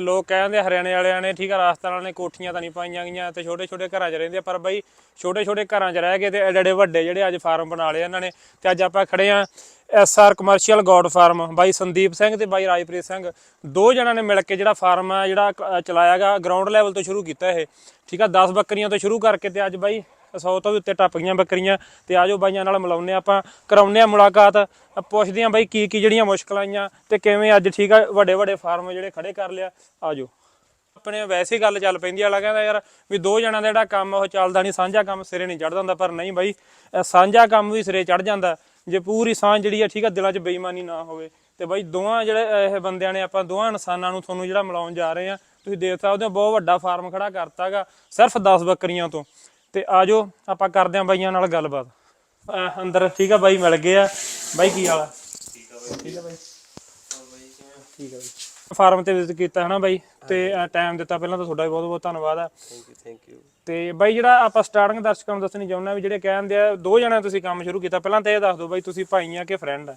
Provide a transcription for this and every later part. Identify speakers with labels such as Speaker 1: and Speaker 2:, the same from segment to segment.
Speaker 1: ਲੋਕ ਕਹਿੰਦੇ ਹਰਿਆਣੇ ਵਾਲਿਆਂ ਨੇ, ਠੀਕ ਆ, ਰਾਜਸਥਾਨ ਵਾਲਿਆਂ ਨੇ ਕੋਠੀਆਂ ਤਾਂ ਨਹੀਂ ਪਾਈਆਂ ਗਈਆਂ ਤੇ ਛੋਟੇ ਛੋਟੇ ਘਰਾਂ 'ਚ ਰਹਿੰਦੇ ਆ, ਪਰ ਬਈ ਛੋਟੇ ਛੋਟੇ ਘਰਾਂ 'ਚ ਰਹਿ ਕੇ ਤੇ ਐਡੇ ਐਡੇ ਵੱਡੇ ਜਿਹੜੇ ਅੱਜ ਫਾਰਮ ਬਣਾ ਲਏ ਇਹਨਾਂ ਨੇ ਤੇ ਅੱਜ ਆਪਾਂ ਖੜੇ ਆ ਐਸਆਰ ਕਮਰਸ਼ੀਅਲ ਗੋਡ ਫਾਰਮ, ਬਾਈ ਸੰਦੀਪ ਸਿੰਘ ਤੇ ਬਾਈ ਰਾਜਪ੍ਰੀਤ ਸਿੰਘ। ਦੋ ਜਣਾਂ ਨੇ ਮਿਲ ਕੇ ਜਿਹੜਾ ਫਾਰਮ ਆ ਜਿਹੜਾ ਕ- ਚਲਾਇਆਗਾ ਗਰਾਊਂਡ ਲੈਵਲ ਤੋਂ ਸ਼ੁਰੂ ਕੀਤਾ ਇਹ, ਠੀਕ ਆ 10 ਬੱਕਰੀਆਂ ਤੋਂ ਸ਼ੁਰੂ ਕਰਕੇ ਤੇ ਅੱਜ ਬਾਈ 100 ਤੋਂ ਵੀ ਉੱਤੇ ਟੱਪ ਗਈਆਂ ਬੱਕਰੀਆਂ ਤੇ ਆਜੋ ਬਾਈਆਂ ਨਾਲ ਮਿਲਾਉਂਦੇ ਹਾਂ ਆਪਾਂ, ਕਰਾਉਂਦੇ ਆ ਮੁਲਾਕਾਤ, ਪੁੱਛਦੇ ਆ ਬਾਈ ਕੀ ਕੀ ਜਿਹੜੀਆਂ ਮੁਸ਼ਕਲਾਂ ਆਈਆਂ ਤੇ ਕਿਵੇਂ ਅੱਜ ਠੀਕ ਆ, ਵੱਡੇ ਵੱਡੇ ਫਾਰਮ ਜਿਹੜੇ ਖੜੇ ਕਰ ਲਿਆ ਆਜੋ ਆਪਣੇ ਵੈਸੇ ਗੱਲ ਚੱਲ ਪੈਂਦੀ ਆ ਕਹਿੰਦਾ ਯਾਰ ਵੀ ਦੋ ਜਣਾਂ ਦਾ ਜਿਹੜਾ ਕੰਮ ਉਹ ਚੱਲਦਾ ਨਹੀਂ, ਸਾਂਝਾ ਕੰਮ ਸਿਰੇ ਨਹੀਂ ਚੜਦਾ ਹੁੰਦਾ ਪਰ ਨਹੀਂ ਬਾਈ ਸਾਂਝਾ ਕੰਮ ਵੀ ਸਿਰੇ ਚੜ ਜਾਂਦਾ, ਜੇ ਪੂਰੀ ਸਾਂਝ ਜਿਹੜੀ ਆ, ਠੀਕ ਆ, ਦਿਲਾਂ 'ਚ ਬੇਈਮਾਨੀ ਨਾ ਹੋਵੇ, ਤੇ ਬਾਈ ਦੋਵਾਂ ਜਿਹੜੇ ਇਹ ਬੰਦਿਆਂ ਨੇ ਆਪਾਂ ਦੋਵਾਂ ਇਨਸਾਨਾਂ ਨੂੰ ਤੁਹਾਨੂੰ ਜਿਹੜਾ ਮਿਲਾਉਣ ਜਾ ਰਹੇ ਆ, ਤੁਸੀਂ ਦੇਖ ਸਕਦੇ ਹੋ, ਬਹੁਤ ਵੱਡਾ ਫਾਰਮ ਖੜਾ ਕਰਤਾਗਾ, ਸਿਰਫ 10 ਬੱਕਰੀਆਂ ਤੋਂ। ਤੇ ਆਜੋ ਆਪਾਂ ਕਰਦੇ ਆਂ ਬਾਈਆਂ ਨਾਲ ਗੱਲਬਾਤ। ਅੰਦਰ ਠੀਕ ਆ ਬਾਈ ਮਿਲ ਗਏ ਆ। ਬਾਈ ਕੀ ਹਾਲ ਆ? ਠੀਕ ਆ ਬਾਈ। ਠੀਕ ਆ ਬਾਈ। ਠੀਕ ਆ ਬਾਈ ਫਾਰਮ ਤੇ ਵਿਜ਼ਿਟ ਕੀਤਾ ਹਨਾ ਬਾਈ? ਤੇ ਟਾਈਮ ਦਿੱਤਾ ਪਹਿਲਾਂ ਤਾਂ ਤੁਹਾਡਾ ਬਹੁਤ ਬਹੁਤ ਧੰਨਵਾਦ ਆ।
Speaker 2: ਥੈਂਕ ਯੂ ਥੈਂਕ ਯੂ
Speaker 1: ਤੇ ਬਾਈ ਜਿਹੜਾ ਆਪਾਂ ਸਟਾਰਟਿੰਗ ਦਰਸ਼ਕਾਂ ਨੂੰ ਦੱਸਣੀ ਚਾਹੁੰਦਾ ਵੀ ਜਿਹੜੇ ਕਹਿੰਦੇ ਆ ਦੋ ਜਣੇ ਤੁਸੀਂ ਕੰਮ ਸ਼ੁਰੂ ਕੀਤਾ। ਪਹਿਲਾਂ ਤਾਂ ਇਹ ਦੱਸ ਦਿਓ ਬਾਈ ਤੁਸੀਂ ਭਾਈ ਆ ਕਿ ਫਰੈਂਡ ਆ?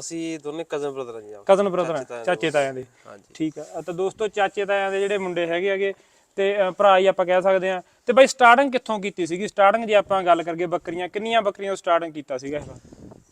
Speaker 2: ਅਸੀਂ ਦੋਨੇ ਕਜ਼ਨ ਬ੍ਰਦਰ ਹਾਂ ਜੀ।
Speaker 1: ਕਜ਼ਨ ਬ੍ਰਦਰ ਆ ਚਾਚੇ ਤਾਇਆਂ ਦੇ
Speaker 2: ਹਾਂਜੀ।
Speaker 1: ਠੀਕ ਆ। ਤਾਂ ਦੋਸਤੋ ਚਾਚੇ ਤਾਇਆਂ ਦੇ ਜਿਹੜੇ ਮੁੰਡੇ ਹੈਗੇ ਹੈਗੇ ਤੇ ਭਰਾ ਹੀ ਆਪਾਂ ਕਹਿ ਸਕਦੇ ਆ ਤੇ ਬਾਈ ਸਟਾਰਟਿੰਗ ਕਿੱਥੋਂ ਕੀਤੀ ਸੀਗੀ? ਸਟਾਰਟਿੰਗ ਜੇ ਆਪਾਂ ਗੱਲ ਕਰੀਏ ਬੱਕਰੀਆਂ ਕਿੰਨੀਆਂ ਬੱਕਰੀਆਂ ਤੋਂ ਸਟਾਰਟਿੰਗ ਕੀਤਾ ਸੀਗਾ ਇਹ?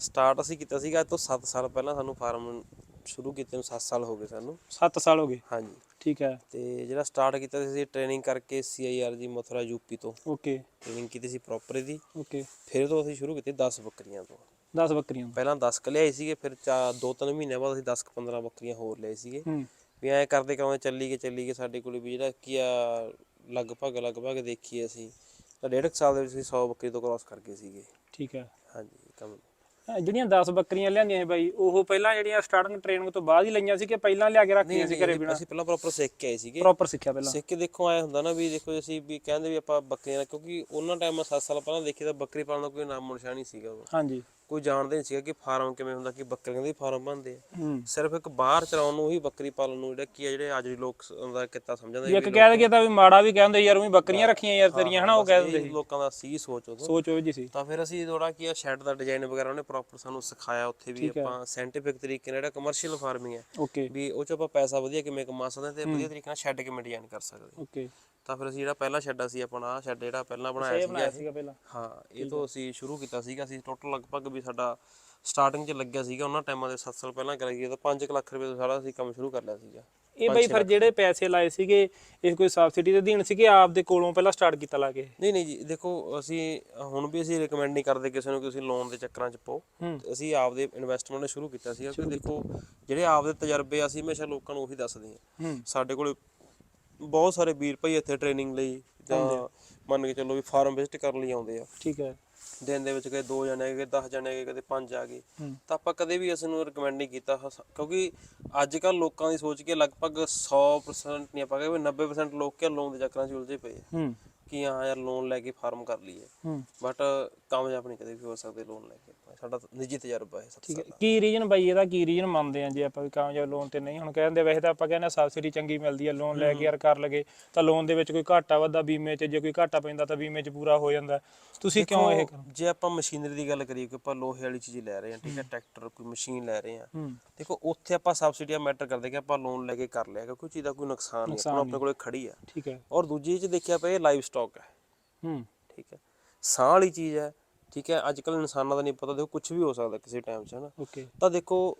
Speaker 2: ਸਟਾਰਟ ਅਸੀਂ ਕੀਤਾ ਸੀਗਾ ਅੱਜ ਤੋਂ 7 ਸਾਲ ਪਹਿਲਾਂ ਸਾਨੂੰ ਫਾਰਮ ਸ਼ੁਰੂ ਕੀਤੇ ਨੂੰ 7 ਸਾਲ ਹੋ ਗਏ ਸਾਨੂੰ।
Speaker 1: 7 ਸਾਲ ਹੋ ਗਏ?
Speaker 2: ਹਾਂਜੀ।
Speaker 1: ਠੀਕ ਹੈ।
Speaker 2: ਤੇ ਜਿਹੜਾ ਸਟਾਰਟ ਕੀਤਾ ਸੀ ਅਸੀਂ ਟ੍ਰੇਨਿੰਗ ਕਰਕੇ ਸੀਆਈਆਰ ਜੀ ਮਥੁਰਾ ਯੂਪੀ ਤੋਂ।
Speaker 1: ਓਕੇ
Speaker 2: ਟ੍ਰੇਨਿੰਗ ਕੀਤੀ ਸੀ ਪ੍ਰੋਪਰ ਦੀ
Speaker 1: ਓਕੇ
Speaker 2: ਫਿਰ ਤੋਂ ਅਸੀਂ ਸ਼ੁਰੂ ਕੀਤੀ 10 ਬੱਕਰੀਆਂ ਤੋਂ।
Speaker 1: 10 ਬੱਕਰੀਆਂ
Speaker 2: ਪਹਿਲਾਂ 10 ਕ ਲਿਆਏ ਸੀਗੇ ਫਿਰ ਚਾ 2-3 ਮਹੀਨਿਆਂ ਬਾਅਦ ਅਸੀਂ 10 15 ਬੱਕਰੀਆਂ ਹੋਰ ਲਏ ਸੀਗੇ।
Speaker 1: ਹੂੰ।
Speaker 2: ਵੀ ਐਂ ਕਰਦੇ ਕਰਾਉਂਦੇ ਚੱਲੀ ਗਏ ਚੱਲੀ ਗਏ ਸਾਡੇ ਕੋਲ ਵੀ ਜਿਹੜਾ ਕੀ ਆ ਲਗਭਗ ਲਗਭਗ ਦੇਖੀਏ ਅਸੀਂ ਤਾਂ ਡੇਢ ਕੁ ਸਾਲ ਦੇ ਵਿੱਚ ਅਸੀਂ 100 ਬੱਕਰੀ ਤੋਂ ਕ੍ਰਾਸ ਕਰ ਗਏ ਸੀਗੇ।
Speaker 1: ਠੀਕ ਹੈ।
Speaker 2: ਹਾਂਜੀ ਕੰਮ
Speaker 1: ਜਿਹੜੀਆਂ 10 ਬੱਕਰੀਆਂ ਲਿਆਂਦੀਆਂ ਸੀ ਬਾਈ ਉਹ ਪਹਿਲਾਂ ਜਿਹੜੀਆਂ ਸਟਾਰਟਿੰਗ ਟ੍ਰੇਨਿੰਗ ਤੋਂ ਬਾਅਦ ਹੀ ਲਈਆਂ ਸੀ ਕਿ ਪਹਿਲਾਂ ਲਿਆ ਕੇ ਰੱਖੀਆਂ ਸੀ ਘਰੇ ਬਿਨਾ?
Speaker 2: ਅਸੀਂ ਪਹਿਲਾਂ ਪ੍ਰੋਪਰ ਸਿੱਖ ਕੇ ਆਏ ਸੀਗੇ।
Speaker 1: ਪ੍ਰੋਪਰ ਸਿੱਖਿਆ ਪਹਿਲਾਂ।
Speaker 2: ਸਿੱਖ ਕੇ ਦੇਖੋ ਆਇਆ ਹੁੰਦਾ ਨਾ ਵੀ ਦੇਖੋ ਅਸੀਂ ਵੀ ਕਹਿੰਦੇ ਵੀ ਆਪਾਂ ਬੱਕਰੀਆਂ ਕਿਉਂਕਿ ਉਹਨਾਂ ਟਾਈਮ 7 ਸਾਲ ਪਹਿਲਾਂ ਦੇਖੀ ਤਾਂ ਬੱਕਰੀ ਪਾਲਣ ਦਾ ਕੋਈ ਨਾਮ ਨਿਸ਼ਾਨ ਨਹੀਂ ਸੀਗਾ ਉਦੋਂ।
Speaker 1: ਹਾਂਜੀ।
Speaker 2: ਕੋਈ ਜਾਣਦੇ ਨਹੀਂ ਸੀਗਾ ਕਿ ਫਾਰਮ ਕਿਵੇਂ ਹੁੰਦਾ ਕਿ ਬੱਕਰੀਆਂ ਦੇ ਫਾਰਮ ਬਣਦੇ ਆ। ਸਿਰਫ ਇੱਕ ਬਾਹਰ ਚਲਾਉਣ ਨੂੰ ਹੀ ਬੱਕਰੀ ਪਾਲਣ ਨੂੰ ਜਿਹੜਾ ਕੀ ਆ ਜਿਹੜੇ ਅੱਜ ਦੇ ਲੋਕ ਦਾ ਕਿੱਤਾ ਸਮਝਦੇ
Speaker 1: ਇੱਕ ਕਹਿ ਦਈਏ ਤਾਂ ਵੀ ਮਾੜਾ ਵੀ ਕਹਿੰਦੇ ਯਾਰ ਉਹ ਬੱਕਰੀਆਂ ਰੱਖੀਆਂ ਯਾਰ ਤੇਰੀਆਂ ਹਨਾ ਉਹ ਕਹਿ ਦਿੰਦੇ
Speaker 2: ਇਹ ਲੋਕਾਂ ਦਾ ਸੀ ਸੋਚ ਉਦੋਂ।
Speaker 1: ਸੋਚ ਉਹ ਜੀ ਸੀ।
Speaker 2: ਤਾਂ ਫਿਰ ਅਸੀਂ ਥੋੜਾ ਕੀ ਆ ਸ਼ੈੱਡ ਦਾ ਡਿਜ਼ਾਈਨ ਵਗੈਰਾ ਉਹਨੇ ਪ੍ਰੋਪਰ ਸਾਨੂੰ ਸਿਖਾਇਆ ਉੱਥੇ ਵੀ ਆਪਾਂ ਸਾਇੰਟੀਫਿਕ ਤਰੀਕੇ ਨਾਲ ਜਿਹੜਾ ਕਮਰਸ਼ੀਅਲ ਫਾਰਮਿੰਗ ਹੈ। ਵੀ ਉਹ ਚ ਆਪਾਂ ਪੈਸਾ ਵਧੀਆ ਕਿਵੇਂ ਕਮਾ ਸਕਦੇ ਤੇ ਵਧੀਆ ਤਰੀਕੇ ਨਾਲ ਸ਼ੈੱਡ ਕਿਵੇਂ ਡਿਜ਼ਾਈਨ ਕਰ ਸਕਦੇ।
Speaker 1: ਓਕੇ।
Speaker 2: ਤਾਂ ਫਿਰ ਅਸੀਂ ਜਿਹੜਾ ਪਹਿਲਾ ਸ਼ੈੱਡ ਸੀ ਆਪਣਾ ਸ਼ੈੱਡ ਜਿਹੜਾ ਪਹਿਲਾਂ ਬਣਾਇਆ ਸੀਗਾ
Speaker 1: ਬਣਾਇਆ ਸੀਗਾ ਪਹਿਲਾਂ।
Speaker 2: ਹਾਂ ਇਹ ਤੋਂ ਅਸੀਂ ਸ਼ੁਰੂ ਕੀਤਾ ਸੀਗਾ। ਅਸੀਂ ਟੋਟਲ ਲਗਭਗ ਵੀ ਸਾਡਾ ਸਟਾਰਟਿੰਗ 'ਚ ਲੱਗਿਆ ਸੀਗਾ ਉਹਨਾਂ ਟਾਈਮਾਂ ਦੇ 7 ਸਾਲ ਪਹਿਲਾਂ ਕਰਾਈਏ ਤਾਂ 5 ਲੱਖ ਰੁਪਏ ਤੋਂ ਸਾਰਾ ਅਸੀਂ ਕੰਮ ਸ਼ੁਰੂ ਕਰ ਲਿਆ ਸੀਗਾ।
Speaker 1: ਇਹ ਬਾਈ ਫਿਰ ਜਿਹੜੇ ਪੈਸੇ ਲਾਏ ਸੀਗੇ ਇਹ ਕੋਈ ਸਬਸਿਡੀ ਦੇ ਅਧੀਨ ਸੀਗੇ ਆਪ ਦੇ ਕੋਲੋਂ ਪਹਿਲਾਂ ਸਟਾਰਟ ਕੀਤਾ ਲਾ ਕੇ?
Speaker 2: ਨਹੀਂ ਨਹੀਂ ਜੀ ਦੇਖੋ ਅਸੀਂ ਹੁਣ ਵੀ ਅਸੀਂ ਰეკਮੈਂਡ ਨਹੀਂ ਕਰਦੇ ਕਿਸੇ ਨੂੰ ਕਿ ਤੁਸੀਂ ਲੋਨ ਦੇ ਚੱਕਰਾਂ 'ਚ ਪਾਓ। ਅਸੀਂ ਆਪਦੇ ਇਨਵੈਸਟਮੈਂਟ ਸ਼ੁਰੂ ਕੀਤਾ ਸੀਗਾ ਕਿ ਦੇਖੋ ਜਿਹੜੇ ਆਪਦੇ ਤਜਰਬੇ ਆ, ਅਸੀਂ ਹਮੇਸ਼ਾ ਲੋਕਾਂ ਨੂੰ ਉਹੀ ਦੱਸਦੇ ਹੂੰ। ਸਾਡੇ ਕੋਲ ਬਹੁਤ ਸਾਰੇ ਵੀਰ ਭਾਈ ਇੱਥੇ ਟ੍ਰੇਨਿੰਗ ਲਈ ਜਾਂ ਮੰਨ ਕੇ ਚੱਲੋ ਵੀ ਫਾਰਮ ਵਿਜ਼ਿਟ ਕਰਨ ਲਈ ਆਉਂਦੇ ਆ।
Speaker 1: ਠੀਕ ਹੈ।
Speaker 2: ਦਿਨ ਦੇ ਵਿੱਚ ਕਦੇ 2 ਜਣੇ ਆ ਗਏ 10 ਜਣੇ ਆ ਗਏ ਕਦੇ 5 ਆ ਗਏ। ਤਾਂ ਆਪਾਂ ਕਦੇ ਵੀ ਇਸ ਨੂੰ ਰეკਮੈਂਡ ਨਹੀਂ ਕੀਤਾ। ਕਿਉਂਕਿ ਅੱਜ ਕੱਲ ਲੋਕਾਂ ਦੀ ਸੋਚ ਕੇ ਲਗਭਗ 100% ਨਹੀਂ ਆਪਾਂ ਕਹਿੰਦੇ 90% ਲੋਕ ਕਿ ਲੋਨ ਦੇ ਚੱਕਰਾਂ 'ਚ ਉਲਝੇ ਪਏ ਆ।
Speaker 1: ਹੂੰ।
Speaker 2: ਕਿ ਹਾਂ ਯਾਰ ਲੋਨ ਲੈ ਕੇ ਫਾਰਮ ਕਰ ਲਈਏ। ਬਟ ਕਾਮਯਾਬ ਨਹੀਂ ਕਦੇ ਵੀ ਹੋ ਸਕਦੇ ਲੋਨ ਲੈ ਕੇ ਸਾਡਾ ਨਿੱਜੀ ਤਜਰਬਾ ਹੈ ਸਭ
Speaker 1: ਠੀਕ ਹੈ। ਕੀ ਰੀਜਨ ਬਾਈ ਇਹਦਾ ਕੀ ਰੀਜਨ ਮੰਨਦੇ ਆ ਜੇ ਆਪਾਂ ਵੀ ਕਾਮਯਾਬ ਲੋਨ ਤੇ ਨਹੀਂ? ਹੁਣ ਕਹਿੰਦੇ ਵੈਸੇ ਤਾਂ ਆਪਾਂ ਕਹਿੰਦੇ ਸਬਸਿਡੀ ਚੰਗੀ ਮਿਲਦੀ ਹੈ ਲੋਨ ਲੈ ਕੇ ਯਾਰ ਕਰ ਲਗੇ। ਤਾਂ ਲੋਨ ਦੇ ਵਿੱਚ ਕੋਈ ਘਾਟਾ ਵਾਧਾ ਬੀਮੇ 'ਚ ਜੇ ਕੋਈ ਘਾਟਾ ਪੈਂਦਾ ਤਾਂ ਬੀਮੇ 'ਚ ਪੂਰਾ ਹੋ ਜਾਂਦਾ। ਤੁਸੀਂ ਕਿਉਂ ਇਹ ਕਰ?
Speaker 2: ਜੇ ਆਪਾਂ ਮਸ਼ੀਨਰੀ ਦੀ ਗੱਲ ਕਰੀਏ ਕਿ ਆਪਾਂ ਲੋਹੇ ਵਾਲੀ ਚੀਜ਼ ਲੈ ਰਹੇ ਹਾਂ ਠੀਕ ਹੈ ਟਰੈਕਟਰ ਕੋਈ ਮਸ਼ੀਨ ਲੈ ਰਹੇ ਹਾਂ
Speaker 1: ਹੂੰ।
Speaker 2: ਦੇਖੋ ਉੱਥੇ ਆਪਾਂ ਸਬਸਿਡੀਆਂ ਮੈਟਰ ਕਰਦੇ ਕਿ ਆਪਾਂ ਲੋਨ ਲੈ ਕੇ ਕਰ ਲਿਆ ਕਿਉਂਕਿ ਚੀਜ਼ ਦਾ ਕੋਈ ਨੁਕਸਾਨ ਨਹੀਂ ਆਪਣਾ ਆਪਣੇ ਕੋਲੇ ਖੜੀ ਆ।
Speaker 1: ਠੀਕ ਹੈ।
Speaker 2: ਔਰ ਦੂਜੀ ਚ ਦੇਖਿਆ ਇਹ ਲਾਈਵ ਸਟਾਕ ਹੈ।
Speaker 1: ਹੂੰ।
Speaker 2: ਠੀਕ ਹੈ। ਸਾਹ ਵਾਲੀ ਚੀਜ਼ ਹੈ। ਠੀਕ ਹੈ। ਅੱਜ ਕੱਲ ਇਨਸਾਨਾਂ ਦਾ ਨਹੀਂ ਪਤਾ ਦੇਖੋ ਕੁਝ ਵੀ ਹੋ ਸਕਦਾ ਕਿਸੇ ਟਾਈਮ 'ਚ ਹਨਾ
Speaker 1: ਓਕੇ
Speaker 2: ਤਾਂ ਦੇਖੋ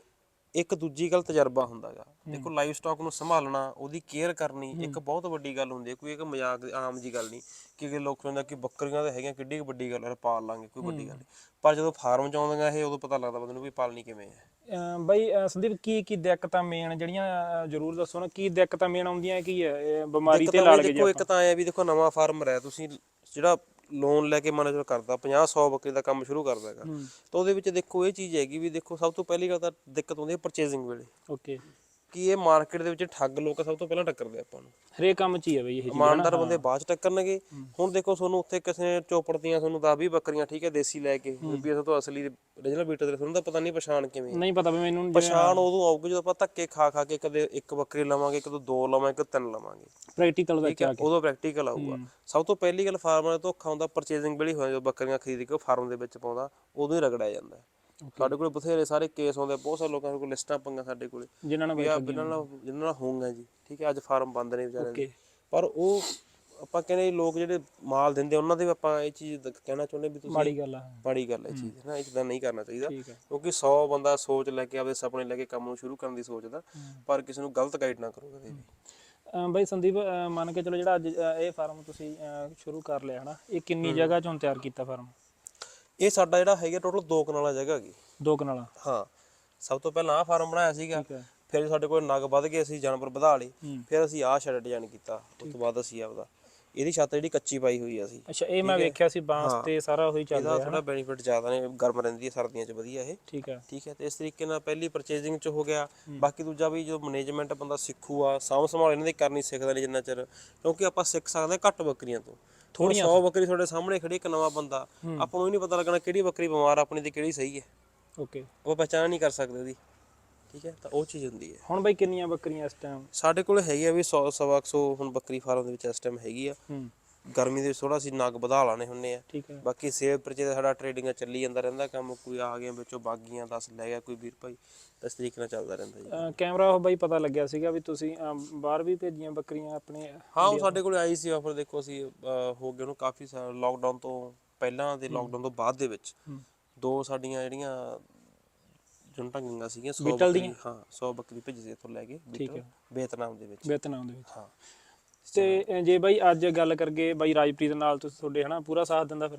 Speaker 2: ਇੱਕ ਦੂਜੀ ਗੱਲ ਤਜਰਬਾ ਹੁੰਦਾਗਾ ਦੇਖੋ ਲਾਈਵ ਸਟਾਕ ਨੂੰ ਸੰਭਾਲਣਾ ਉਹਦੀ ਕੇਅਰ ਕਰਨੀ ਇੱਕ ਬਹੁਤ ਵੱਡੀ ਗੱਲ ਹੁੰਦੀ ਹੈ। ਕੋਈ ਇੱਕ ਮਜ਼ਾਕ ਆਮ ਜੀ ਗੱਲ ਨਹੀਂ ਕਿ ਕਿ ਲੋਕ ਕਹਿੰਦਾ ਕਿ ਬੱਕਰੀਆਂ ਤਾਂ ਹੈਗੀਆਂ ਕਿੱਡੀ ਵੱਡੀ ਗੱਲ ਹੈ ਪਾਲ ਲਾਂਗੇ ਕੋਈ ਵੱਡੀ ਗੱਲ ਨਹੀਂ। ਪਰ ਜਦੋਂ ਫਾਰਮ ਚ ਆਉਂਦੀਆਂ ਇਹ ਉਦੋਂ ਪਤਾ ਲੱਗਦਾ ਬੰਦੇ ਨੂੰ ਵੀ ਪਾਲਣੀ ਕਿਵੇਂ ਹੈ।
Speaker 1: ਅਮ ਬਾਈ ਸੰਦੀਪ ਕੀ ਕੀ ਦਿੱਕਤਾਂ ਮੇਨ ਜਿਹੜੀਆਂ ਜ਼ਰੂਰ ਦੱਸੋ ਨਾ ਕੀ ਦਿੱਕਤਾਂ ਮੇਨ ਆਉਂਦੀਆਂ ਕੀ ਹੈ ਇਹ ਬਿਮਾਰੀ ਤੇ
Speaker 2: ਤਾਂ
Speaker 1: ਲਾ
Speaker 2: ਬਈ
Speaker 1: ਲਗੇ
Speaker 2: ਦੇਖੋ ਇੱਕ ਤਾਂ ਆਇਆ ਵੀ ਦੇਖੋ ਨਵਾਂ ਫਾਰਮਰ ਹੈ ਤੁਸੀਂ ਜਿਹੜਾ ਲੋਨ ਲੈ ਕੇ ਮੈਨੇਜਰ ਕਰਦਾ 50 100 ਬੱਕਰੀ ਦਾ ਕੰਮ ਸ਼ੁਰੂ ਕਰਦਾ ਹੈਗਾ। ਤਾਂ ਉਹਦੇ ਵਿੱਚ ਦੇਖੋ ਇਹ ਚੀਜ਼ ਹੈਗੀ ਵੀ ਦੇਖੋ ਸਭ ਤੋਂ ਪਹਿਲੀ ਗੱਲ ਤਾਂ ਦਿੱਕਤ ਆਉਂਦੀ ਹੈ ਪਰਚੇਜ਼ਿੰਗ ਵੇਲੇ।
Speaker 1: ਓਕੇ
Speaker 2: ਕਿ ਇਹ ਮਾਰਕੀਟ ਦੇ ਵਿੱਚ ਠੱਗ ਲੋਕ ਸਭ ਤੋਂ ਪਹਿਲਾਂ ਟੱਕਰਦੇ ਆਪਾਂ ਨੂੰ।
Speaker 1: ਹਰੇਕ ਕੰਮ 'ਚ ਹੀ ਹੈ ਬਈ ਇਹ ਚੀਜ਼
Speaker 2: ਇਮਾਨਦਾਰ ਬੰਦੇ ਬਾਅਦ ਚ ਟੱਕਰਨਗੇ। ਹੁਣ ਦੇਖੋ ਤੁਹਾਨੂੰ ਉੱਥੇ ਕਿਸੇ ਨੇ ਚੋਪੜ ਦੀਆਂ ਤੁਹਾਨੂੰ 10 20 ਬੱਕਰੀਆਂ ਠੀਕ ਹੈ ਦੇਸੀ ਲੈ ਕੇ ਵੀ ਇਹ ਤੋਂ ਅਸਲੀ origignal ਬੀਟਰ ਦੇ ਤੁਹਾਨੂੰ ਤਾਂ ਪਤਾ ਨਹੀਂ ਪਛਾਣ ਕਿਵੇਂ।
Speaker 1: ਨਹੀਂ ਪਤਾ ਵੀ ਮੈਨੂੰ ਜਿਵੇਂ
Speaker 2: ਪਛਾਣ ਉਦੋਂ ਆਊਗੀ ਜਦੋਂ ਆਪਾਂ ਧੱਕੇ ਖਾ ਖਾ ਕੇ ਕਦੇ ਇੱਕ ਬੱਕਰੀ ਲਵਾਂਗੇ ਕਦੇ ਦੋ ਲਵਾਂਗੇ ਕਦੇ ਤਿੰਨ ਲਵਾਂਗੇ।
Speaker 1: ਪ੍ਰੈਕਟੀਕਲ ਵਿੱਚ
Speaker 2: ਹੈ ਉਦੋਂ ਪ੍ਰੈਕਟੀਕਲ ਆਊਗਾ। ਸਭ ਤੋਂ ਪਹਿਲੀ ਗੱਲ ਫਾਰਮਰ ਦਾ ਧੋਖਾ ਹੁੰਦਾ ਪਰਚੇਜ਼ਿੰਗ ਵੇਲੇ ਹੋਇਆ ਜਦੋਂ ਬੱਕਰੀਆਂ ਖਰੀਦ ਕੇ ਫਾਰਮ ਦੇ ਵਿੱਚ ਪਾਉਂਦਾ ਉਦੋਂ ਹੀ ਰਗੜਿਆ ਜਾਂਦਾ। ਸਾਡੇ ਕੋਲ ਬਥੇਰੇ ਸਾਰੇ ਕੇਸ ਆਉਂਦੇ ਬਹੁਤ ਸਾਰੇ ਲੋਕਾਂ ਕੋਲ ਲਿਸਟਾਂ ਪੰਗਾ ਸਾਡੇ ਕੋਲੇ।
Speaker 1: ਜਿਨ੍ਹਾਂ ਨਾਲ
Speaker 2: ਜਿਨ੍ਹਾਂ ਨਾਲ ਜਿਨ੍ਹਾਂ ਨਾਲ ਹੋਊਗਾ ਜੀ ਠੀਕ ਹੈ ਅੱਜ ਫਾਰਮ ਬੰਦ ਨੇ ਵਿਚਾਰੇ ਪਰ ਉਹ ਆਪਾਂ ਕਹਿੰਦੇ ਲੋਕ ਜਿਹੜੇ ਮਾਲ ਦਿੰਦੇ ਉਹਨਾਂ ਦੇ ਆਪਾਂ ਇਹ ਚੀਜ਼ ਕਹਿਣਾ ਚਾਹੁੰਦੇ ਵੀ ਤੁਸੀਂ
Speaker 1: ਮਾੜੀ ਗੱਲ ਆ।
Speaker 2: ਮਾੜੀ ਗੱਲ ਹੈ। ਚੀਜ਼ ਨਾ ਇਦਾਂ ਨਹੀਂ ਕਰਨਾ ਚਾਹੀਦਾ। ਕਿਉਂਕਿ 100 ਬੰਦਾ ਸੋਚ ਲੈ ਕੇ ਆਪਦੇ ਸੁਪਨੇ ਲੈ ਕੇ ਕੰਮ ਨੂੰ ਸ਼ੁਰੂ ਕਰਨ ਦੀ ਸੋਚਦਾ ਪਰ ਕਿਸੇ ਨੂੰ ਗਲਤ ਗਾਈਡ ਨਾ ਕਰੋ ਕਦੇ ਵੀ।
Speaker 1: ਬਾਈ ਸੰਦੀਪ ਮੰਨ ਕੇ ਚਲੋ ਜਿਹੜਾ ਅੱਜ ਇਹ ਫਾਰਮ ਤੁਸੀਂ ਸ਼ੁਰੂ ਕਰ ਲਿਆ ਹਨਾ ਇਹ ਕਿੰਨੀ ਜਗ੍ਹਾ ਚੋਂ ਤਿਆਰ ਕੀਤਾ ਫਾਰਮ?
Speaker 2: ਇਹ ਸਾਡਾ ਜਿਹੜਾ ਹੈਗਾ ਟੋਟਲ ਦੋ ਕਨਾਲਾ ਜਗ੍ਹਾ ਹੈਗੀ।
Speaker 1: ਦੋ ਕਨਾਲਾ।
Speaker 2: ਹਾਂ ਸਭ ਤੋਂ ਪਹਿਲਾਂ ਆਹ ਫਾਰਮ ਬਣਾਇਆ ਸੀਗਾ। ਫਿਰ ਸਾਡੇ ਕੋਲ ਨਗ ਵੱਧ ਗਏ ਅਸੀਂ ਜਾਨਵਰ ਵਧਾ ਲਏ। ਫਿਰ ਅਸੀਂ ਆਹ ਸ਼ੈਡ ਡਿਜ਼ਾਈਨ ਕੀਤਾ ਉਸ ਤੋਂ ਬਾਅਦ ਅਸੀਂ ਆਪਦਾ ਇਹਦੀ ਛੱਤ ਜਿਹੜੀ ਕੱਚੀ ਪਾਈ ਹੋਈ ਆ ਅਸੀਂ।
Speaker 1: ਅੱਛਾ ਇਹ ਮੈਂ ਵੇਖਿਆ ਸੀ ਬਾਂਸ ਤੇ ਸਾਰਾ ਉਹੀ ਚੱਲ
Speaker 2: ਇਹਦਾ ਥੋੜਾ ਬੈਨੀਫਿਟ ਜ਼ਿਆਦਾ ਨੇ ਗਰਮ ਰਹਿੰਦੀ ਹੈ ਸਰਦੀਆਂ 'ਚ ਵਧੀਆ ਇਹ।
Speaker 1: ਠੀਕ ਹੈ।
Speaker 2: ਠੀਕ ਹੈ ਤੇ ਇਸ ਤਰੀਕੇ ਨਾਲ ਪਹਿਲੀ ਪਰਚੇਜ਼ਿੰਗ 'ਚ ਹੋ ਗਿਆ। ਬਾਕੀ ਦੂਜਾ ਵੀ ਜਦੋਂ ਮੈਨੇਜਮੈਂਟ ਬੰਦਾ ਸਿੱਖੂਗਾ ਸਾਂਭ ਸੰਭਾਲ ਇਹਨਾਂ ਦੀ ਕਰਨੀ ਸਿੱਖਦਾ ਨਹੀਂ ਜਿੰਨਾ ਚਿਰ ਕਿਉਂਕਿ ਆਪਾਂ ਸਿੱਖ ਸਕਦੇ ਘੱਟ ਬੱਕਰੀਆਂ ਤੋਂ। ਥੋੜੀਆਂ 100 ਬੱਕਰੀ ਤੁਹਾਡੇ ਸਾਹਮਣੇ ਖੜੀ ਇੱਕ ਨਵਾਂ ਬੰਦਾ ਆਪਾਂ ਨੂੰ ਹੀ ਨਹੀਂ ਪਤਾ ਲੱਗਣਾ ਕਿਹੜੀ ਬੱਕਰੀ ਬਿਮਾਰ ਆਪਣੀ ਤੇ ਕਿਹੜੀ ਸਹੀ ਹੈ।
Speaker 1: ਓਕੇ।
Speaker 2: ਉਹ ਪਛਾਣ ਨਹੀਂ ਕਰ ਸਕਦੇ ਉਹਦੀ ਠੀਕ ਹੈ? ਤਾਂ ਉਹ ਚੀਜ਼ ਹੁੰਦੀ ਹੈ।
Speaker 1: ਹੁਣ ਬਾਈ ਕਿੰਨੀਆਂ ਬੱਕਰੀਆਂ ਇਸ ਟਾਈਮ
Speaker 2: ਸਾਡੇ ਕੋਲ ਹੈਗੀ ਆ ਵੀ 100 ਸਵਾ ਕੁ ਸੌ ਹੁਣ ਬੱਕਰੀ ਫਾਰਮ ਦੇ ਵਿੱਚ ਇਸ ਟਾਈਮ ਹੈਗੀ ਆ। ਗਰਮੀ ਦੇ ਵਿੱਚ ਥੋੜਾ ਅਸੀਂ ਨਗ ਵਧਾ ਲਾਣੇ ਹੁੰਨੇ ਆ।
Speaker 1: ਠੀਕ ਹੈ।
Speaker 2: ਬਾਕੀ ਸੇਵ ਪਰਚੇ ਦਾ ਸਾਡਾ ਟ੍ਰੇਡਿੰਗ ਚੱਲੀ ਜਾਂਦਾ ਰਹਿੰਦਾ ਕੰਮ। ਕੋਈ ਆ ਗਿਆ ਵਿੱਚੋਂ ਬਾਗੀਆਂ 10 ਲੈ ਗਿਆ ਕੋਈ ਵੀਰ ਭਾਈ। ਇਸ ਤਰੀਕੇ ਨਾਲ ਚੱਲਦਾ ਰਹਿੰਦਾ ਜੀ।
Speaker 1: ਕੈਮਰਾ ਉਹ ਬਾਈ ਪਤਾ ਲੱਗਿਆ ਸੀਗਾ ਵੀ ਤੁਸੀਂ ਬਾਹਰ ਵੀ ਭੇਜੀਆਂ ਬੱਕਰੀਆਂ ਆਪਣੇ
Speaker 2: ਹਾਂ ਉਹ ਸਾਡੇ ਕੋਲ ਆਈ ਸੀ ਆਫਰ ਦੇਖੋ ਅਸੀਂ ਅਹ, ਹੋ ਗਏ ਉਹਨੂੰ ਕਾਫੀ ਸਾਲ ਲੋਕਡਾਊਨ ਤੋਂ ਪਹਿਲਾਂ ਤੇ ਲੋਕਡਾਊਨ ਤੋਂ ਬਾਅਦ ਦੇ ਵਿੱਚ। ਦੋ ਸਾਡੀਆਂ ਜਿਹੜੀਆਂ ਜੁਨਟਾਂ ਗਈਆਂ ਸੀਗੀਆਂ 100
Speaker 1: ਬੀਟਲ
Speaker 2: ਬੱਕਰੀ ਹਾਂ 100 ਬੱਕਰੀ ਭੇਜੀ ਸੀ ਇੱਥੋਂ ਲੈ ਕੇ
Speaker 1: ਠੀਕ
Speaker 2: ਬੀਟਲ,
Speaker 1: ਹੈ।
Speaker 2: ਵੀਅਤਨਾਮ ਦੇ ਵਿੱਚ।
Speaker 1: ਵੀਅਤਨਾਮ ਦੇ ਵਿੱਚ।
Speaker 2: ਹਾਂ।
Speaker 1: ਤੇ ਜੇ ਬਾਈ ਅੱਜ ਗੱਲ ਕਰਗੇ ਬਾਈ ਰਾਜਪ੍ਰੀਤ ਨਾਲ ਤੁਸੀਂ ਤੁਹਾਡੇ ਹਨਾ ਪੂਰਾ ਸਾਥ ਦਿੰਦਾ ਫਿਰ?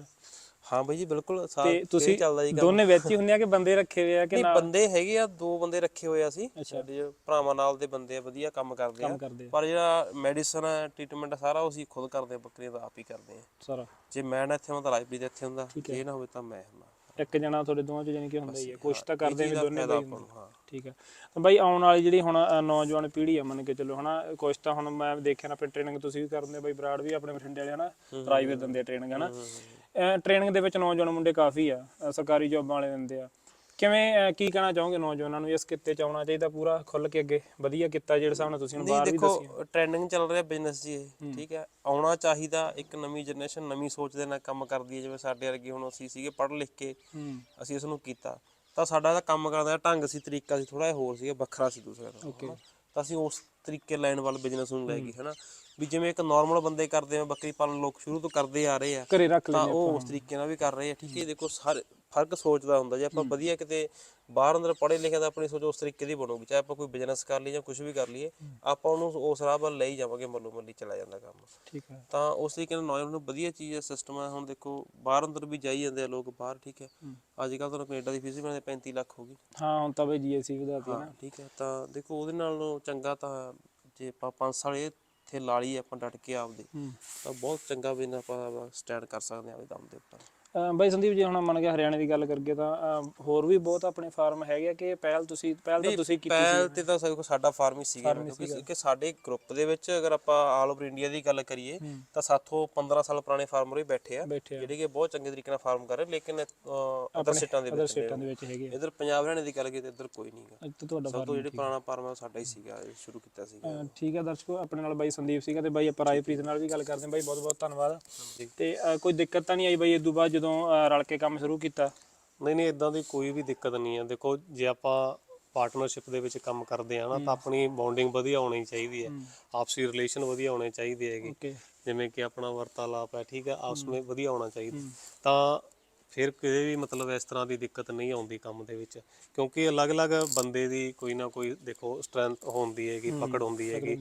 Speaker 2: ਹਾਂ ਬਾਈ ਜੀ ਬਿਲਕੁਲ ਸਾਥ
Speaker 1: ਤੇ ਤੁਸੀਂ
Speaker 2: ਚੱਲਦਾ ਜੀ ਕੰਮ।
Speaker 1: ਦੋਨੇ ਵਿੱਚ ਹੀ ਹੁੰਦੇ ਆ ਕਿ ਬੰਦੇ ਰੱਖੇ ਹੋਏ ਆ ਕਿ
Speaker 2: ਨਹੀਂ
Speaker 1: ਨਾ
Speaker 2: ਬੰਦੇ ਹੈਗੇ ਆ ਦੋ ਬੰਦੇ ਰੱਖੇ ਹੋਏ ਆ ਅਸੀਂ। ਸਾਡੇ ਭਰਾਵਾਂ ਨਾਲ ਦੇ ਬੰਦੇ ਆ ਵਧੀਆ ਕੰਮ ਕਰਦੇ ਆ।
Speaker 1: ਆ।
Speaker 2: ਪਰ ਜਿਹੜਾ ਮੈਡੀਸਨ ਹੈ ਟ੍ਰੀਟਮੈਂਟ ਸਾਰਾ ਉਹ ਅਸੀਂ ਖੁਦ ਕਰਦੇ ਆ ਬੱਕਰੀਆਂ ਦਾ ਆਪ ਹੀ ਕਰਦੇ ਆ।
Speaker 1: ਸਾਰਾ।
Speaker 2: ਜੇ ਮੈਂ ਨਾ ਇੱਥੇ ਹੁੰਦਾ ਲਾਈਬ੍ਰੇਰੀ ਇੱਥੇ ਹੁੰਦਾ। ਜੇ ਨਾ ਹੋਵੇ ਤਾਂ ਮੈਂ ਹੁੰਦਾ।
Speaker 1: ਇੱਕ ਜਣਾ ਤੁਹਾਡੇ ਦੋਵਾਂ ਚ ਜਾਨੀ ਕਿ ਹੁੰਦਾ ਹੀ ਹੈ। ਕੁਛ ਤਾਂ ਕਰਦੇ ਨੇ ਦੋਨੇ ਬਾਈ ਠੀਕ ਹੈ। ਤਾਂ ਬਾਈ ਆਉਣ ਵਾਲੀ ਜਿਹੜੀ ਹੁਣ ਨੌਜਵਾਨ ਪੀੜ੍ਹੀ ਆ ਮੰਨ ਕੇ ਚੱਲੋ ਹਨਾ ਕੁਛ ਤਾਂ ਹੁਣ ਮੈਂ ਦੇਖਿਆ ਨਾ ਆਪਣੇ ਟ੍ਰੇਨਿੰਗ ਤੁਸੀਂ ਵੀ ਕਰਦੇ ਬਾਈ ਬਰਾੜ ਵੀ ਆਪਣੇ ਬਠਿੰਡੇ ਵਾਲੇ ਹਨਾ ਪ੍ਰਾਈਵੇਟ ਦਿੰਦੇ ਟ੍ਰੇਨਿੰਗ ਹਨਾ। ਟ੍ਰੇਨਿੰਗ ਦੇ ਵਿੱਚ ਨੌਜਵਾਨ ਮੁੰਡੇ ਕਾਫੀ ਆ ਸਰਕਾਰੀ ਜੌਬਾਂ ਵਾਲੇ ਦਿੰਦੇ ਆ। ਕਿਵੇਂ ਕੀ ਕਹਿਣਾ ਚਾਹੋਗੇ ਨੌਜਵਾਨਾਂ ਨੂੰ? ਇਸ ਕਿੱਤੇ ਚ ਆਉਣਾ ਚਾਹੀਦਾ ਪੂਰਾ ਖੁੱਲ ਕੇ ਅੱਗੇ ਵਧੀਆ ਕੀਤਾ ਜਿਹੜੇ ਹਿਸਾਬ ਨਾਲ ਤੁਸੀਂ ਹੁਣ
Speaker 2: ਨਹੀਂ
Speaker 1: ਬਾਹਰ ਵੀ ਦੱਸੀ
Speaker 2: ਦੇਖੋ ਟ੍ਰੈਂਡਿੰਗ ਚੱਲ ਰਿਹਾ ਬਿਜ਼ਨਸ ਜੀ ਇਹ ਠੀਕ ਹੈ? ਆਉਣਾ ਚਾਹੀਦਾ ਇੱਕ ਨਵੀਂ ਜਨਰੇਸ਼ਨ ਨਵੀਂ ਸੋਚ ਦੇ ਨਾਲ ਕੰਮ ਕਰਦੀ ਹੈ ਜਿਵੇਂ ਸਾਡੇ ਵਰਗੇ ਹੁਣ ਅਸੀਂ ਸੀਗੇ ਪੜ੍ਹ ਲਿਖ ਕੇ
Speaker 1: ਹੂੰ।
Speaker 2: ਅਸੀਂ ਇਸ ਨੂੰ ਕੀਤਾ। ਤਾਂ ਸਾਡਾ ਇਹਦਾ ਕੰਮ ਕਰਨ ਦਾ ਢੰਗ ਸੀ ਤਰੀਕਾ ਸੀ ਥੋੜਾ ਜਿਹਾ ਹੋਰ ਸੀਗਾ ਵੱਖਰਾ ਸੀ ਦੂਸਰਿਆਂ ਤੋਂ ਹਨਾ। ਤਾਂ ਅਸੀਂ ਉਸ ਤਰੀਕੇ ਲਾਈਨ ਵੱਲ ਬਿਜ਼ਨਸ ਨੂੰ ਲੈ ਗਏ ਹਨਾ? ਵੀ ਜਿਵੇਂ ਇੱਕ ਨਾਰਮਲ ਬੰਦੇ ਕਰਦੇ ਆ ਬੱਕਰੀ ਪਾਲਣ ਲੋਕ ਸ਼ੁਰੂ ਤੋਂ ਕਰਦੇ ਆ ਰਹੇ ਆ
Speaker 1: ਘਰੇ ਰੱਖ
Speaker 2: ਤਾਂ
Speaker 1: ਲੈਂਦੇ
Speaker 2: ਉਹ ਉਸ ਤਰੀਕੇ ਨਾਲ ਵੀ ਕਰ ਰਹੇ ਆ ਠੀਕ ਹੈ? ਦੇਖੋ ਹਰ ਫ਼ਰਕ ਸੋਚਦਾ ਹੁੰਦਾ ਜੇ ਆਪਾਂ ਵਧੀਆ ਕਿਤੇ ਬਾਹਰ ਅੰਦਰ ਪੜ੍ਹੇ ਲਿਖੇ ਤਾਂ ਆਪਣੀ ਸੋਚ ਉਸ ਤਰੀਕੇ ਦੀ ਬਣੂਗੀ ਚਾਹੇ ਆਪਾਂ ਕੋਈ ਬਿਜ਼ਨਸ ਕਰ ਲਈਏ ਜਾਂ ਕੁਝ ਵੀ ਕਰ ਲਈਏ ਆਪਾਂ ਉਹਨੂੰ ਉਸ ਰਾਹ ਵੱਲ ਲੈ ਹੀ ਜਾਵਾਂਗੇ ਮੱਲੋ ਮੱਲੀ ਚਲਾ ਜਾਂਦਾ ਕੰਮ।
Speaker 1: ਠੀਕ ਹੈ।
Speaker 2: ਤਾਂ ਉਸ ਤਰੀਕੇ ਨਾਲ ਨੌਜਵਾਨ ਨੂੰ ਵਧੀਆ ਚੀਜ਼ ਹੈ ਸਿਸਟਮ ਹੈ ਹੁਣ ਦੇਖੋ ਬਾਹਰ ਅੰਦਰ ਵੀ ਜਾਈ ਜਾਂਦੇ ਆ ਲੋਕ ਬਾਹਰ ਠੀਕ ਹੈ। ਅੱਜ ਕੱਲ੍ਹ ਤੁਹਾਨੂੰ ਕੈਨੇਡਾ ਦੀ ਫੀਸ ਵੀ ਬਣਦੇ 35 ਲੱਖ ਹੋ ਗਈ।
Speaker 1: ਹਾਂ ਹੁਣ ਤਾਂ ਬਈ ਜੀਐਸਸੀ ਵਧਾਤੀ
Speaker 2: ਹਾਂ
Speaker 1: ਨਾ।
Speaker 2: ਠੀਕ ਹੈ ਤਾਂ ਦੇਖੋ ਉਹਦੇ ਨਾਲੋਂ ਚੰਗਾ ਤਾਂ ਜੇ ਆਪਾਂ 5 ਸਾਲ ਇਹ ਇੱਥੇ ਲਾ ਆਪਾਂ ਡਟ ਕੇ ਆਪਦੇ ਤਾਂ ਬਹੁਤ ਚੰਗਾ ਵੀ ਆਪਾਂ ਸਟੈਂਡ ਕਰ ਸਕਦੇ ਆਪਦੇ ਦਮ ਦੇ ਉੱਪਰ।
Speaker 1: ਬਾਈ ਸੰਦੀਪ ਜੀ ਹੁਣ ਮੰਨ ਗਿਆ ਹਰਿਆਣੇ ਦੀ ਗੱਲ ਕਰਗੇ ਤਾਂ ਅਹ ਹੋਰ ਵੀ ਬਹੁਤ ਆਪਣੇ ਫਾਰਮ ਹੈਗੇ ਆ ਕਿ ਪਹਿਲ ਤੁਸੀਂ ਪਹਿਲ ਤਾਂ ਤੁਸੀਂ ਕੀਤੀ
Speaker 2: ਪਹਿਲ ਤੇ ਤਾਂ ਸਗੋਂ ਸਾਡਾ ਫਾਰਮ ਹੀ ਸੀਗਾ ਕਿਉਂਕਿ ਕਿ ਸਾਡੇ ਗਰੁੱਪ ਦੇ ਵਿੱਚ ਅਗਰ ਆਪਾਂ ਆਲ ਓਵਰ ਇੰਡੀਆ ਦੀ ਗੱਲ ਕਰੀਏ ਤਾਂ ਸਾਥੋਂ 15 ਸਾਲ ਪੁਰਾਣੇ ਫਾਰਮਰ ਵੀ ਬੈਠੇ ਆ
Speaker 1: ਬੈਠੇ ਆ।
Speaker 2: ਜਿਹੜੇ ਕਿ ਬਹੁਤ ਚੰਗੇ ਤਰੀਕੇ ਨਾਲ ਫਾਰਮ ਕਰ ਰਹੇ ਲੇਕਿਨ ਅਦਰ ਸਟੇਟਾਂ ਦੇ ਵਿੱਚ
Speaker 1: ਸਟੇਟਾਂ ਦੇ ਵਿੱਚ ਹੈਗੇ ਆ।
Speaker 2: ਇਧਰ ਪੰਜਾਬ ਹਰਿਆਣੇ ਦੀ ਗੱਲ ਕਰੀਏ ਤਾਂ ਇਧਰ ਕੋਈ ਨਹੀਂਗਾ
Speaker 1: ਅੱਜ ਤਾਂ ਤੁਹਾਡਾ
Speaker 2: ਸਭ ਤੋਂ ਜਿਹੜੇ ਪੁਰਾਣਾ ਫਾਰਮ ਆ ਸਾਡਾ ਹੀ ਸੀਗਾ ਇਹ ਸ਼ੁਰੂ ਕੀਤਾ ਸੀਗਾ।
Speaker 1: ਅਹ ਠੀਕ ਹੈ ਦਰਸ਼ਕੋ ਆਪਣੇ ਨਾਲ ਬਾਈ ਸੰਦੀਪ ਸੀਗਾ ਤੇ ਬਾਈ ਆਪਾਂ ਰਾਜਪ੍ਰੀਤ ਨਾਲ ਵੀ ਗੱਲ ਕਰਦੇ ਹਾਂ। ਬਾਈ ਬਹੁਤ ਬਹੁਤ ਧੰਨਵਾਦ ਤੇ ਅਹ ਕੋਈ ਦਿੱਕਤ ਤਾਂ ਨਹੀਂ ਆਈ ਬਾਈ ਇਸ ਤੋਂ ਬਾਅਦ ਜਦੋਂ ਅਹ ਰਲ ਕੇ ਕੰਮ ਸ਼ੁਰੂ ਕੀਤਾ?
Speaker 3: ਨਹੀਂ ਨਹੀਂ ਇਦਾਂ ਦੀ ਕੋਈ ਵੀ ਦਿੱਕਤ ਨਹੀਂ ਹੈ। ਦੇਖੋ ਜੇ ਆਪਾਂ ਪਾਰਟਨਰਸ਼ਿਪ ਦੇ ਵਿੱਚ ਕੰਮ ਕਰਦੇ ਆ ਨਾ ਤਾਂ ਆਪਣੀ ਬੌਂਡਿੰਗ ਵਧੀਆ ਹੋਣੀ ਚਾਹੀਦੀ ਹੈ। ਆਪਸੀ ਰਿਲੇਸ਼ਨ ਵਧੀਆ ਹੋਣੇ ਚਾਹੀਦੇ ਹੈਗੇ।
Speaker 1: ਓਕੇ।
Speaker 3: ਜਿਵੇਂ ਕਿ ਆਪਣਾ ਵਰਤਾਲਾਪ ਹੈ ਠੀਕ ਹੈ ਆਪਸ ਵਿੱਚ ਵਧੀਆ ਹੋਣਾ ਚਾਹੀਦਾ। ਤਾਂ ਫਿਰ ਕਿਸੇ ਵੀ ਮਤਲਬ ਇਸ ਤਰ੍ਹਾਂ ਦੀ ਦਿੱਕਤ ਨਹੀਂ ਆਉਂਦੀ ਕੰਮ ਦੇ ਵਿੱਚ। ਕਿਉਂਕਿ ਅਲੱਗ-ਅਲੱਗ ਬੰਦੇ ਦੀ ਕੋਈ ਨਾ ਕੋਈ ਦੇਖੋ ਸਟਰੈਂਥ ਹੁੰਦੀ ਹੈਗੀ ਪਕੜ ਹੁੰਦੀ ਹੈਗੀ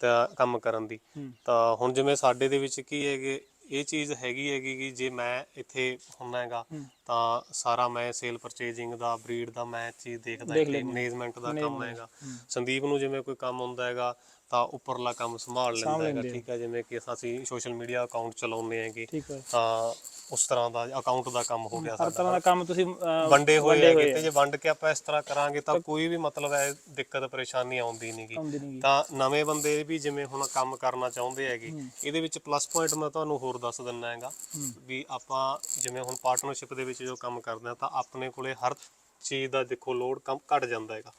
Speaker 3: ਤਾਂ ਕੰਮ ਕਰਨ ਦੀ। ਤਾਂ ਹੁਣ ਜਿਵੇਂ ਸਾਡੇ ਦੇ ਵਿੱਚ ਕੀ ਹੈਗੇ ਇਹ ਚੀਜ਼ ਹੈਗੀ ਹੈਗੀ ਕਿ ਜੇ ਮੈਂ ਇੱਥੇ ਹੁੰਨਾ ਹੈਗਾ ਤਾਂ ਸਾਰਾ ਮੈਂ ਸੇਲ ਪਰਚੇਜਿੰਗ ਦਾ ਬਰੀਡ ਦਾ ਮੈਂ ਚੀਜ਼ ਦੇਖਦਾ ਮੈਨੇਜਮੈਂਟ ਦਾ ਕੰਮ ਹੈਗਾ। ਸੰਦੀਪ ਨੂੰ ਜਿਵੇਂ ਕੋਈ ਕੰਮ ਹੁੰਦਾ ਹੈਗਾ ਤਾਂ ਉੱਪਰਲਾ ਕੰਮ ਸੰਭਾਲ ਲੈਂਦਾ ਹੈਗਾ ਠੀਕ ਹੈ ਜਿਵੇਂ ਕਿ ਅਸੀਂ ਸੋਸ਼ਲ ਮੀਡੀਆ ਅਕਾਊਂਟ ਚਲਾਉਂਦੇ ਹੈਗੇ
Speaker 1: ਠੀਕ ਹੈ।
Speaker 3: ਤਾਂ ਉਸ ਤਰ੍ਹਾਂ ਦਾ ਅਕਾਊਂਟ ਦਾ ਕੰਮ ਹੋ ਗਿਆ
Speaker 1: ਹਰ
Speaker 3: ਸਾਡਾ।
Speaker 1: ਤਰ੍ਹਾਂ ਦਾ ਕੰਮ ਤੁਸੀਂ
Speaker 3: ਵੰਡੇ ਹੋਏ ਹੈਗੇ ਤੇ ਜੇ ਵੰਡ ਕੇ ਆਪਾਂ ਇਸ ਤਰ੍ਹਾਂ ਕਰਾਂਗੇ ਤਾਂ ਕੋਈ ਵੀ ਮਤਲਬ ਹੈ ਦਿੱਕਤ ਪਰੇਸ਼ਾਨੀ ਆਉਂਦੀ ਨਹੀਂਗੀ ਤਾਂ ਨਵੇਂ ਬੰਦੇ ਵੀ ਜਿਵੇਂ ਹੁਣ ਕੰਮ ਕਰਨਾ ਚਾਹੁੰਦੇ ਹੈਗੇ ਇਹਦੇ ਵਿੱਚ ਪਲੱਸ ਪੁਆਇੰਟ ਮੈਂ ਤੁਹਾਨੂੰ ਹੋਰ ਦੱਸ ਦਿੰਨਾ ਹੈਗਾ ਵੀ ਆਪਾਂ ਜਿਵੇਂ ਹੁਣ ਪਾਰਟਨਰਸ਼ਿਪ ਦੇ ਵਿੱਚ ਜੋ ਕੰਮ ਕਰਦੇ ਆ ਤਾਂ ਆਪਣੇ ਕੋਲੇ ਹਰ ਚੀਜ਼ ਦਾ ਦੇਖੋ ਲੋਡ ਕਮ ਘਟ ਜਾਂਦਾ ਹੈਗਾ।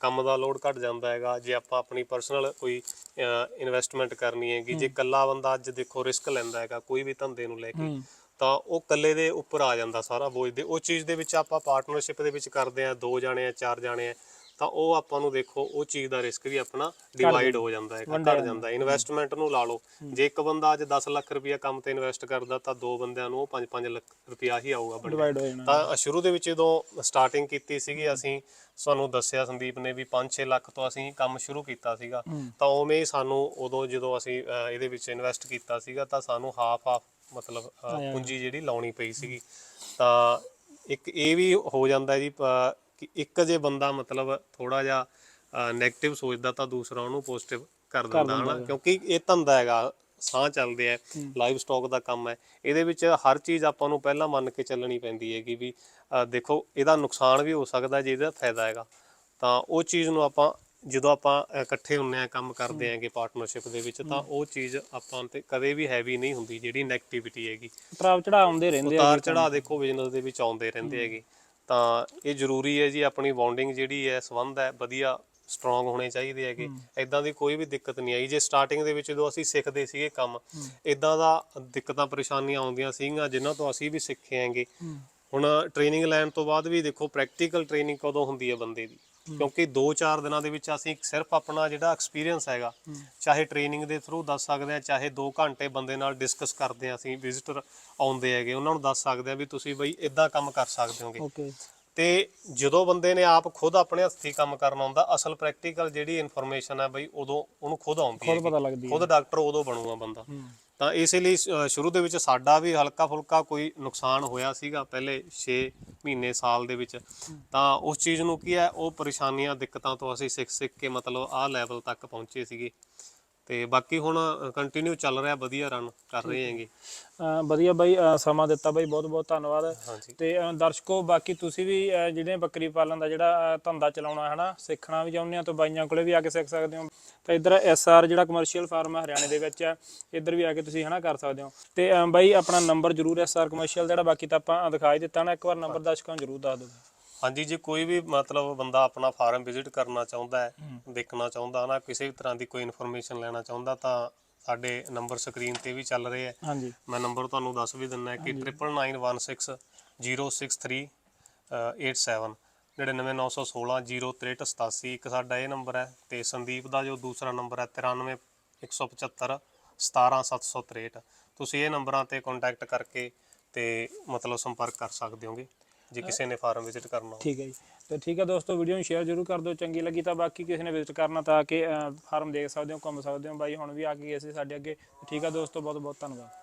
Speaker 3: ਕੰਮ ਦਾ ਲੋਡ ਘਟ ਜਾਂਦਾ ਹੈਗਾ। ਜੇ ਆਪਾਂ ਆਪਣੀ ਪਰਸਨਲ ਕੋਈ ਇਨਵੈਸਟਮੈਂਟ ਕਰਨੀ ਹੈਗੀ ਜੇ ਇਕੱਲਾ ਬੰਦਾ ਅੱਜ ਦੇਖੋ ਰਿਸਕ ਲੈਂਦਾ ਹੈਗਾ ਕੋਈ ਵੀ ਧੰਦੇ ਨੂੰ ਲੈ ਕੇ। ਤਾਂ ਉਹ ਇਕੱਲੇ ਦੇ ਉੱਪਰ ਆ ਜਾਂਦਾ ਸਾਰਾ ਬੋਝ ਦੇ। ਉਹ ਚੀਜ਼ ਦੇ ਵਿੱਚ ਆਪਾਂ ਪਾਰਟਨਰਸ਼ਿਪ ਦੇ ਵਿੱਚ ਕਰਦੇ ਆ ਦੋ ਜਾਣੇ ਆ ਚਾਰ ਜਾਣੇ ਆ। ਤਾਂ ਉਹ ਆਪਾਂ ਨੂੰ ਦੇਖੋ ਉਹ ਚੀਜ਼ ਦਾ ਰਿਸਕ ਵੀ ਆਪਣਾ ਡਿਵਾਈਡ ਹੋ ਜਾਂਦਾ ਹੈ ਘਟ ਜਾਂਦਾ। ਹੈ ਇਨਵੈਸਟਮੈਂਟ ਨੂੰ ਲਾ ਲਓ। ਜੇ ਇੱਕ ਬੰਦਾ ਅੱਜ 10 ਲੱਖ ਰੁਪਇਆ ਕੰਮ ਤੇ ਇਨਵੈਸਟ ਕਰਦਾ ਤਾਂ ਦੋ ਬੰਦਿਆਂ ਨੂੰ ਉਹ 5-5 ਲੱਖ ਰੁਪਇਆ ਹੀ ਆਊਗਾ ਬੰਦੇ
Speaker 1: ਡਿਵਾਈਡ ਹੋ ਜਾਣਾ।
Speaker 3: ਤਾਂ ਸ਼ੁਰੂ ਦੇ ਵਿੱਚ ਜਦੋਂ ਸਟਾਰਟਿੰਗ ਕੀਤੀ ਸੀਗੀ ਅਸੀਂ ਸਾਨੂੰ ਦੱਸਿਆ ਸੰਦੀਪ ਨੇ ਵੀ 5-6 ਲੱਖ ਤੋਂ ਅਸੀਂ ਕੰਮ ਸ਼ੁਰੂ ਕੀਤਾ ਸੀਗਾ। ਤਾਂ ਉਵੇਂ ਹੀ ਸਾਨੂੰ ਉਦੋਂ ਜਦੋਂ ਅਸੀਂ ਇਹਦੇ ਵਿੱਚ ਇਨਵੈਸਟ ਕੀਤਾ ਸੀਗਾ ਤਾਂ ਸਾਨੂੰ ਹਾਫ ਹਾਫ ਮਤਲਬ ਪੂੰਜੀ ਜਿਹੜੀ ਲਾਉਣੀ ਪਈ ਸੀਗੀ। ਤਾਂ ਇੱਕ ਇਹ ਵੀ ਹੋ ਜਾਂਦਾ ਜੀ ਕਿ ਇੱਕ ਜੇ ਬੰਦਾ ਮਤਲਬ ਥੋੜਾ ਜਿਹਾ 네ਗੇਟਿਵ ਸੋਚਦਾ ਤਾਂ ਦੂਸਰਾ ਉਹਨੂੰ ਪੋਜ਼ਿਟਿਵ ਕਰ ਦਿੰਦਾ ਹਨਾ? ਕਿਉਂਕਿ ਇਹ ਧੰਦਾ ਹੈਗਾ ਸਾਹ ਚੱਲਦੇ ਆ ਲਾਈਵ ਸਟਾਕ ਦਾ ਕੰਮ ਹੈ। ਇਹਦੇ ਵਿੱਚ ਹਰ ਚੀਜ਼ ਆਪਾਂ ਨੂੰ ਪਹਿਲਾਂ ਮੰਨ ਕੇ ਚੱਲਣੀ ਪੈਂਦੀ ਹੈ ਕਿ ਵੀ ਦੇਖੋ ਇਹਦਾ ਨੁਕਸਾਨ ਵੀ ਹੋ ਸਕਦਾ ਜੇ ਇਹਦਾ ਫਾਇਦਾ ਹੈਗਾ। ਤਾਂ ਉਹ ਚੀਜ਼ ਨੂੰ ਆਪਾਂ ਜਦੋਂ ਆਪਾਂ ਇਕੱਠੇ ਹੁੰਨੇ ਆ ਕੰਮ ਕਰਦੇ ਆਂਗੇ ਪਾਰਟਨਰਸ਼ਿਪ ਦੇ ਵਿੱਚ ਤਾਂ ਉਹ ਚੀਜ਼ ਆਪਾਂ ਤੇ ਕਦੇ ਵੀ ਹੈਵੀ ਨਹੀਂ ਹੁੰਦੀ ਜਿਹੜੀ ਨੈਗੇਟਿਵਿਟੀ ਹੈਗੀ।
Speaker 1: ਉਤਰਾਵ ਚੜਾ ਆਉਂਦੇ ਰਹਿੰਦੇ ਆ
Speaker 3: ਉਤਾਰ ਚੜਾ ਦੇਖੋ ਬਿਜ਼ਨਸ ਦੇ ਵਿੱਚ ਆਉਂਦੇ ਰਹਿੰਦੇ ਹੈਗੇ। ਤਾਂ ਇਹ ਜ਼ਰੂਰੀ ਹੈ ਜੀ ਆਪਣੀ ਬੌਂਡਿੰਗ ਜਿਹੜੀ ਹੈ ਸੰਬੰਧ ਹੈ ਵਧੀਆ ਸਟਰੋਂਗ ਹੋਣੇ ਚਾਹੀਦੇ ਹੈਗੇ। ਇਦਾਂ ਦੀ ਕੋਈ ਵੀ ਦਿੱਕਤ ਨਹੀਂ ਆਈ। ਜੇ ਸਟਾਰਟਿੰਗ ਦੇ ਵਿੱਚ ਜਦੋਂ ਅਸੀਂ ਸਿੱਖਦੇ ਸੀਗੇ ਕੰਮ ਇਦਾਂ ਦਾ ਦਿੱਕਤਾਂ ਪਰੇਸ਼ਾਨੀਆਂ ਆਉਂਦੀਆਂ ਸੀਗੀਆਂ ਜਿਨ੍ਹਾਂ ਤੋਂ ਅਸੀਂ ਵੀ ਸਿੱਖੇ ਆਂਗੇ ਹੁਣ ਟ੍ਰੇਨਿੰਗ ਲੈਣ ਤੋਂ ਬਾਅਦ ਵੀ ਦੇਖੋ ਪ੍ਰੈਕਟੀਕਲ ਟ੍ਰੇਨਿੰਗ ਕਦੋਂ ਹੁੰਦੀ ਹੈ ਬੰਦੇ ਦੀ? ਕਿਉਂਕਿ 2-4 ਦਿਨਾਂ ਦੇ ਵਿੱਚ ਅਸੀਂ ਸਿਰਫ ਆਪਣਾ ਜਿਹੜਾ ਐਕਸਪੀਰੀਅੰਸ ਹੈਗਾ ਚਾਹੇ ਟ੍ਰੇਨਿੰਗ ਦੇ ਥਰੂ ਦੱਸ ਸਕਦੇ ਆ ਚਾਹੇ 2 ਘੰਟੇ ਬੰਦੇ ਨਾਲ ਡਿਸਕਸ ਕਰਦੇ ਆ ਅਸੀਂ ਵਿਜ਼ਿਟਰ ਆਉਂਦੇ ਹੈਗੇ ਉਹਨਾਂ ਨੂੰ ਦੱਸ ਸਕਦੇ ਆ ਵੀ ਤੁਸੀਂ ਬਈ ਇਦਾਂ ਕੰਮ ਕਰ ਸਕਦੇ ਹੋਗੇ। ਤੇ ਜਦੋਂ ਬੰਦੇ ਨੇ ਆਪ ਖੁਦ ਆਪਣੇ ਹੱਥੀਂ ਕੰਮ ਕਰਨਾ ਹੁੰਦਾ ਅਸਲ ਪ੍ਰੈਕਟੀਕਲ ਜਿਹੜੀ ਇਨਫੋਰਮੇਸ਼ਨ ਹੈ ਬਈ ਉਦੋਂ ਉਹਨੂੰ ਖੁਦ ਆਉਂਦੀ ਹੈ
Speaker 1: ਖੁਦ ਪਤਾ ਲੱਗਦੀ ਹੈ।
Speaker 3: ਖੁਦ ਡਾਕਟਰ ਉਦੋਂ ਬਣੂਗਾ ਬੰਦਾ। ਤਾਂ ਇਸੇ ਲਈ ਸ਼ੁਰੂ ਦੇ ਵਿੱਚ ਸਾਡਾ ਵੀ ਹਲਕਾ ਫੁਲਕਾ ਕੋਈ ਨੁਕਸਾਨ ਹੋਇਆ ਸੀਗਾ ਪਹਿਲੇ 6 ਮਹੀਨੇ, ਸਾਲ ਦੇ ਵਿੱਚ। ਤਾਂ ਉਸ ਚੀਜ਼ ਨੂੰ ਕੀ ਹੈ, ਉਹ ਪਰੇਸ਼ਾਨੀਆਂ, ਦਿੱਕਤਾਂ ਤੋਂ ਅਸੀਂ ਸਿੱਖ ਸਿੱਖ ਕੇ ਮਤਲਬ ਆਹ ਲੈਵਲ ਤੱਕ ਪਹੁੰਚੇ ਸੀਗੇ। ਤੇ ਬਾਕੀ ਹੁਣ ਕੰਟੀਨਿਊ ਚੱਲ ਰਿਹਾ ਵਧੀਆ ਰਨ ਕਰ ਰਹੇ ਹੈਗੇ।
Speaker 1: ਵਧੀਆ ਬਾਈ ਸਮਾਂ ਦਿੱਤਾ ਬਾਈ ਬਹੁਤ ਬਹੁਤ ਧੰਨਵਾਦ ਤੇ ਦਰਸ਼ਕੋ ਬਾਕੀ ਤੁਸੀਂ ਵੀ ਜਿਹੜੇ ਬੱਕਰੀ ਪਾਲਣ ਦਾ ਜਿਹੜਾ ਧੰਦਾ ਚਲਾਉਣਾ ਹੈ ਨਾ ਸਿੱਖਣਾ ਵੀ ਚਾਹੁੰਦੇ ਆ ਤਾਂ ਬਾਈਆਂ ਕੋਲੇ ਵੀ ਆ ਕੇ ਸਿੱਖ ਸਕਦੇ ਹੋ। ਤਾਂ ਇੱਧਰ ਐਸਆਰ ਜਿਹੜਾ ਕਮਰਸ਼ੀਅਲ ਫਾਰਮ ਹੈ ਹਰਿਆਣੇ ਦੇ ਵਿੱਚ ਹੈ ਇੱਧਰ ਵੀ ਆ ਕੇ ਤੁਸੀਂ ਹਨਾ ਕਰ ਸਕਦੇ ਹੋ। ਤੇ ਬਾਈ ਆਪਣਾ ਨੰਬਰ ਜ਼ਰੂਰ ਐਸਆਰ ਕਮਰਸ਼ੀਅਲ ਜਿਹੜਾ ਬਾਕੀ ਤਾਂ ਆਪਾਂ ਦਿਖਾ ਹੀ ਦਿੱਤਾ ਨਾ ਇੱਕ ਵਾਰ ਨੰਬਰ ਦਰਸ਼ਕਾਂ ਨੂੰ ਜ਼ਰੂਰ ਦੱਸ ਦਿਓ।
Speaker 3: ਹਾਂਜੀ ਜੇ ਕੋਈ ਵੀ ਮਤਲਬ ਬੰਦਾ ਆਪਣਾ ਫਾਰਮ ਵਿਜ਼ਿਟ ਕਰਨਾ ਚਾਹੁੰਦਾ ਹੈ ਦੇਖਣਾ ਚਾਹੁੰਦਾ ਨਾ ਕਿਸੇ ਵੀ ਤਰ੍ਹਾਂ ਦੀ ਕੋਈ ਇਨਫੋਰਮੇਸ਼ਨ ਲੈਣਾ ਚਾਹੁੰਦਾ ਤਾਂ ਸਾਡੇ ਨੰਬਰ ਸਕਰੀਨ ਤੇ ਵੀ ਚੱਲ ਰਹੇ ਹੈ। ਮੈਂ ਨੰਬਰ ਤੁਹਾਨੂੰ ਦੱਸ ਵੀ ਦਿੰਦਾ ਕਿ 9916060387 99916 ਇੱਕ ਸਾਡਾ ਇਹ ਨੰਬਰ ਹੈ ਤੇ ਸੰਦੀਪ ਦਾ ਜੋ ਦੂਸਰਾ ਨੰਬਰ ਹੈ 93175 17763 ਤੁਸੀਂ ਇਹ ਨੰਬਰਾਂ ਤੇ ਕੰਟੈਕਟ ਕਰਕੇ ਤੇ ਮਤਲਬ ਸੰਪਰਕ ਕਰ ਸਕਦੇ ਹੋਗੇ। ਜੇ ਕਿਸੇ ਨੇ ਫਾਰਮ ਵਿਜ਼ਿਟ ਕਰਨਾ
Speaker 1: ਠੀਕ ਹੈ ਜੀ। ਤੇ ਠੀਕ ਹੈ ਦੋਸਤੋ ਵੀਡੀਓ ਨੂੰ ਸ਼ੇਅਰ ਜ਼ਰੂਰ ਕਰ ਦਿਓ। ਚੰਗੀ ਲੱਗੀ ਤਾਂ ਬਾਕੀ ਕਿਸੇ ਨੇ ਵਿਜ਼ਿਟ ਕਰਨਾ ਤਾਂ ਕਿ ਫਾਰਮ ਦੇਖ ਸਕਦੇ ਹੋ, ਘੁੰਮ ਸਕਦੇ ਹੋ। ਬਾਈ, ਹੁਣ ਵੀ ਆ ਕੇ ਗਏ ਸੀ ਸਾਡੇ ਅੱਗੇ। ਠੀਕ ਹੈ ਦੋਸਤੋ ਬਹੁਤ ਬਹੁਤ ਧੰਨਵਾਦ।